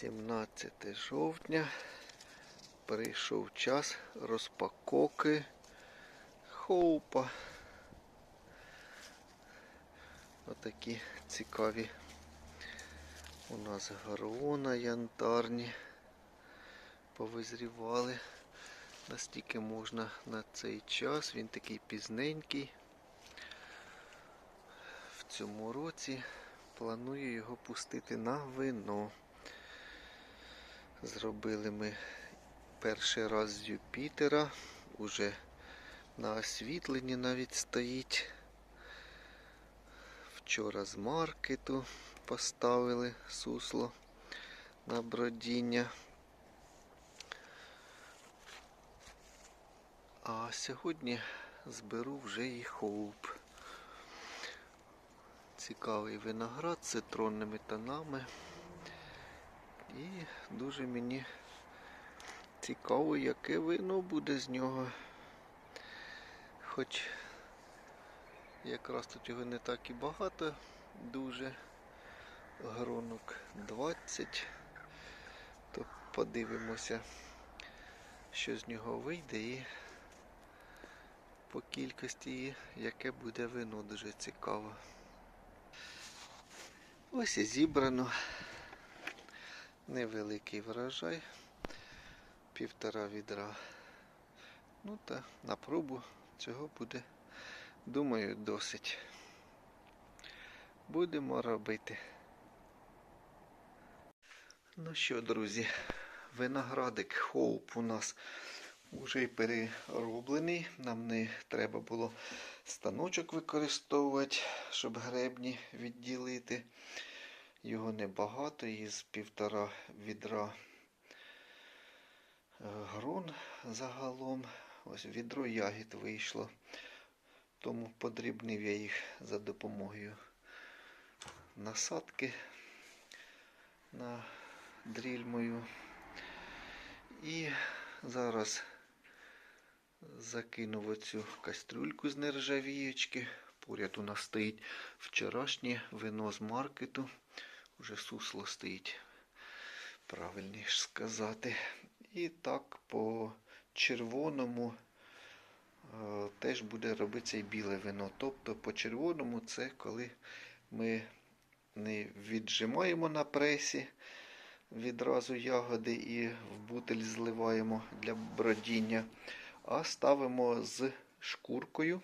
17 жовтня. Прийшов час розпаковки хоупа. Отакі цікаві у нас грона янтарні повизрівали. Настільки можна на цей час. Він такий пізненький. В цьому році планую його пустити на вино. Зробили ми перший раз з Юпітера. Уже на освітленні навіть стоїть. Вчора з маркету поставили сусло на бродіння. А сьогодні зберу вже і хоуп. Цікавий виноград з цитронними тонами. І дуже мені цікаво, яке вино буде з нього. Хоч якраз тут його не так і багато, дуже гронок 20. То подивимося, що з нього вийде і по кількості, яке буде вино дуже цікаво. Ось і зібрано невеликий врожай, півтора відра. Ну та на пробу цього буде, думаю, досить. Будемо робити. Ну що, друзі, виноградик хоуп у нас вже перероблений. Нам не треба було станочок використовувати, щоб гребні відділити. Його небагато, із півтора відра е, грон загалом. Ось відро ягід вийшло. Тому подрібнив я їх за допомогою насадки на дріль мою. І зараз закинув оцю кастрюльку з нержавіючки. Поряд у нас стоїть вчорашнє вино з маркету. Уже сусло стоїть, правильніше сказати. І так по червоному е, теж буде робитися і біле вино. Тобто по червоному це коли ми не віджимаємо на пресі відразу ягоди і в бутель зливаємо для бродіння, а ставимо з шкуркою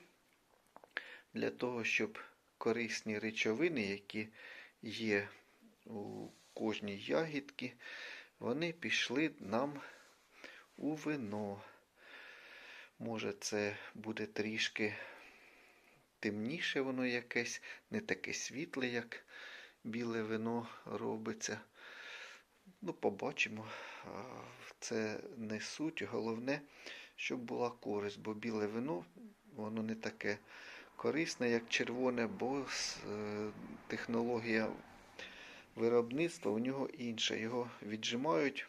для того, щоб корисні речовини, які є у кожній ягідці, вони пішли нам у вино. Може, це буде трішки темніше воно якесь, не таке світле, як біле вино робиться. Ну, побачимо. Це не суть. Головне, щоб була користь, бо біле вино, воно не таке корисне, як червоне, бо е, технологія виробництва у нього інша. Його віджимають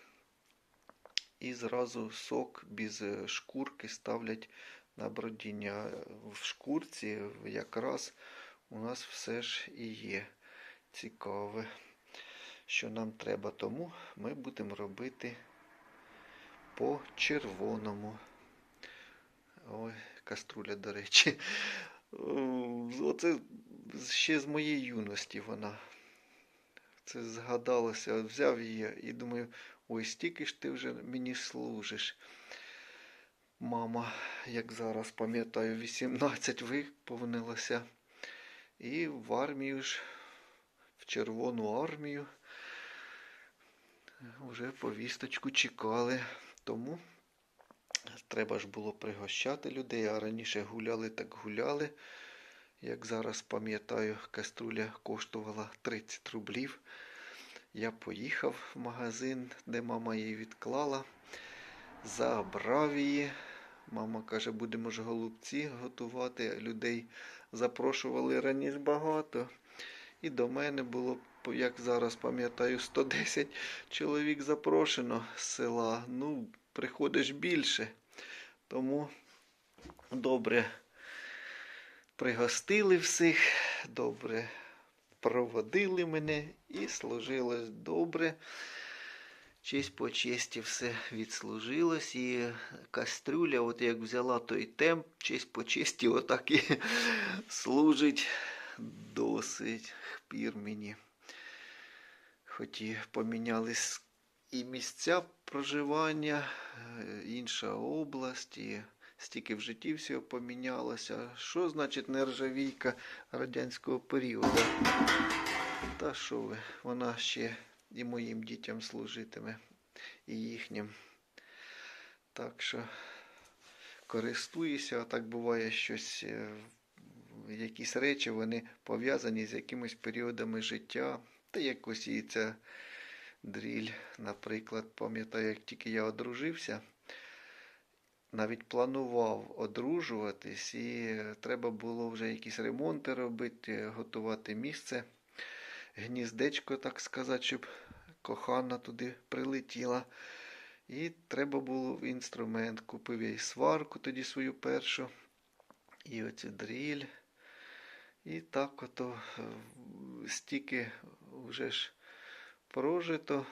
і зразу сок без шкурки ставлять на бродіння. В шкурці якраз у нас все ж і є цікаве, що нам треба, тому ми будемо робити по червоному. Ой, каструля, до речі. Оце ще з моєї юності вона. Це згадалося, взяв її і думаю, ой, стільки ж ти вже мені служиш. Мама, як зараз пам'ятаю, 18 виповнилося. І в армію ж, в Червону армію, вже повісточку чекали. Тому треба ж було пригощати людей, а раніше гуляли, так гуляли. Як зараз пам'ятаю, каструля коштувала 30 рублів. Я поїхав в магазин, де мама її відклала, забрав її. Мама каже, будемо ж голубці готувати. Людей запрошували раніше багато. І до мене було, як зараз пам'ятаю, 110 чоловік запрошено з села. Ну, приходиш більше. Тому добре пригостили всіх, добре проводили мене і служилось добре. Честь по честі все відслужилось, і кастрюля, от як взяла той темп, честь по честі, отак і служить досить хпір мені. Хоч і помінялись і місця проживання, е, інша область, і стільки в житті всього помінялося. Що значить нержавійка радянського періоду? Та що ви, вона ще і моїм дітям служитиме, і їхнім. Так що користуюся, а так буває щось, е, якісь речі, вони пов'язані з якимись періодами життя. Та якось і ця дріль, наприклад, пам'ятаю, як тільки я одружився, навіть планував одружуватись, і треба було вже якісь ремонти робити, готувати місце, гніздечко, так сказати, щоб кохана туди прилетіла. І треба було інструмент. Купив я і сварку тоді свою першу, і оцю дріль. І так ото е, стільки вже ж прожито,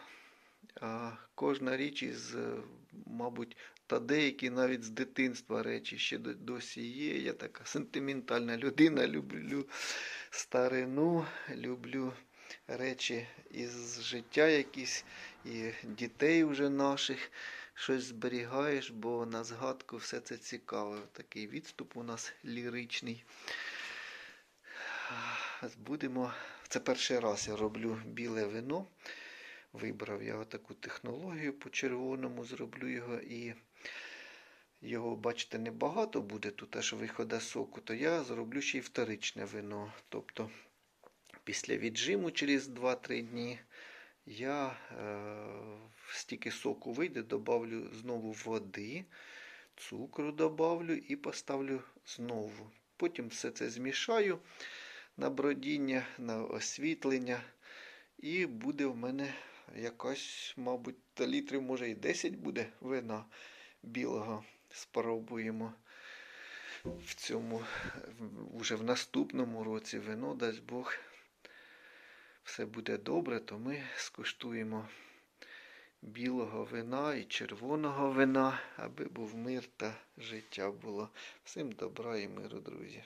кожна річ із, е, мабуть, та деякі навіть з дитинства речі ще досі є. Я така сентиментальна людина, люблю старину, люблю речі із життя якісь, і дітей вже наших щось зберігаєш, бо на згадку все це цікаво. Такий відступ у нас ліричний. Будемо. Це перший раз я роблю біле вино. Вибрав я отаку технологію по червоному, зроблю його і його, бачите, небагато буде тут аж виходу соку, то я зроблю ще й вторичне вино. Тобто після віджиму через 2-3 дні я е, стільки соку вийде, добавлю знову води, цукру добавлю і поставлю знову. Потім все це змішаю на бродіння, на освітлення. І буде в мене якась, мабуть, та літрів, може і 10 буде вина білого. Спробуємо в цьому, вже в наступному році вино, дасть Бог. Все буде добре, то ми скуштуємо білого вина і червоного вина, аби був мир та життя було. Всім добра і миру, друзі.